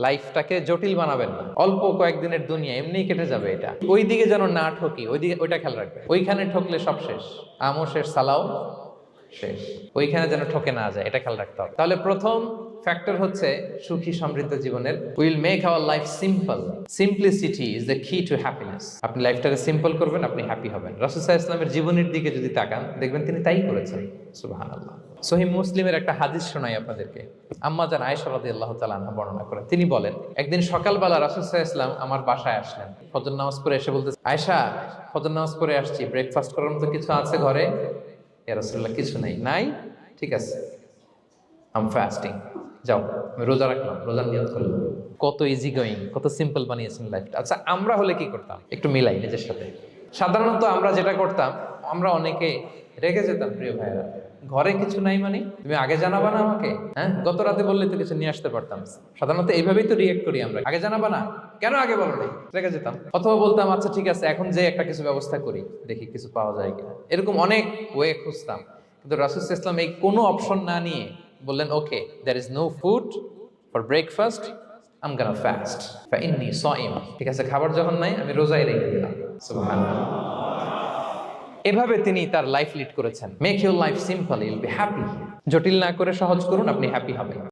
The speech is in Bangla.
লাইফটাকে জটিল বানাবেন না। অল্প কয়েকদিনের দুনিয়া, এমনিই কেটে যাবে এটা। ওইদিকে যেন না ঠকি, ওইদিকে, ওইটা খেয়াল রাখবে ওইখানে ঠকলে সব শেষ। আমও শেষ, সালাও। শেষ। ওইখানে যেন ঠকে না যায়, এটা খেয়াল রাখতে হবে। তাহলে প্রথম ফ্যাক্টর হচ্ছে সুখী সমৃদ্ধ জীবনের will make our life simple simplicity is the key to happiness আপনি লাইফটাকে সিম্পল করবেন, আপনি হ্যাপি হবেন। ইসলামের জীবনের দিকে যদি তাকান, দেখবেন তিনি তাই করেছেন। সুবাহান আল্লাহ মুসলিমের একটা হাদিস শোনাই আপনাদেরকে। আম্মা আয়েশা রাদিয়াল্লাহু আল্লাহ তালা বর্ণনা করেন। তিনি বলেন, একদিন সকালবেলা রাসুসাহ ইসলাম আমার বাসায় আসলেন। ফজর নামাজ পড়ে এসে বলতে আয়েশা, ফজর নামাজ পড়ে আসছি ব্রেকফাস্ট করার মতো কিছু আছে ঘরে রাসূলুল্লাহ কিছু নাই। নাই? ঠিক আছে। আম ফাস্টিং যাও, আমি রোজা রাখলাম, রোজা নিয়ত করলাম। কত ইজি গোয়িং কত সিম্পল বানিয়েছেন লাইফটা আচ্ছা আমরা হলে কি করতাম? একটু মিলাই, নিজের সাথে। সাধারণত আমরা যেটা করতাম আমরা অনেকে রেগে যেতাম, প্রিয় ভাইয়েরা। ঘরে কিছু নাই মানে? তুমি আগে জানাবা না আমাকে? হ্যাঁ? গত রাতে বললে তো কিছু নিয়ে আসতে পারতাম। সাধারণত এইভাবেই তো রিয়েক্ট করি আমরা। আগে জানাবা না? কেন আগে বলো নাই? রেগে যেতাম। অথবা বলতাম আচ্ছা ঠিক আছে, এখন যে একটা কিছু ব্যবস্থা করি, দেখি কিছু পাওয়া যায় কিনা। এরকম অনেক ওয়ে খুঁজতাম। কিন্তু রাসুল ইসলাম এই কোনো অপশন না নিয়ে বললেন okay there is no food for breakfast I'm gonna fast ইন্নি সইম। ঠিক আছে, খাবার যখন নাই, আমি রোজাই রেখে দিলাম এভাবে তিনি তার লাইফ লিড করেছেন। Make your life simple you'll be happy জটিল না করে সহজ করুন, আপনি হ্যাপি হবেন।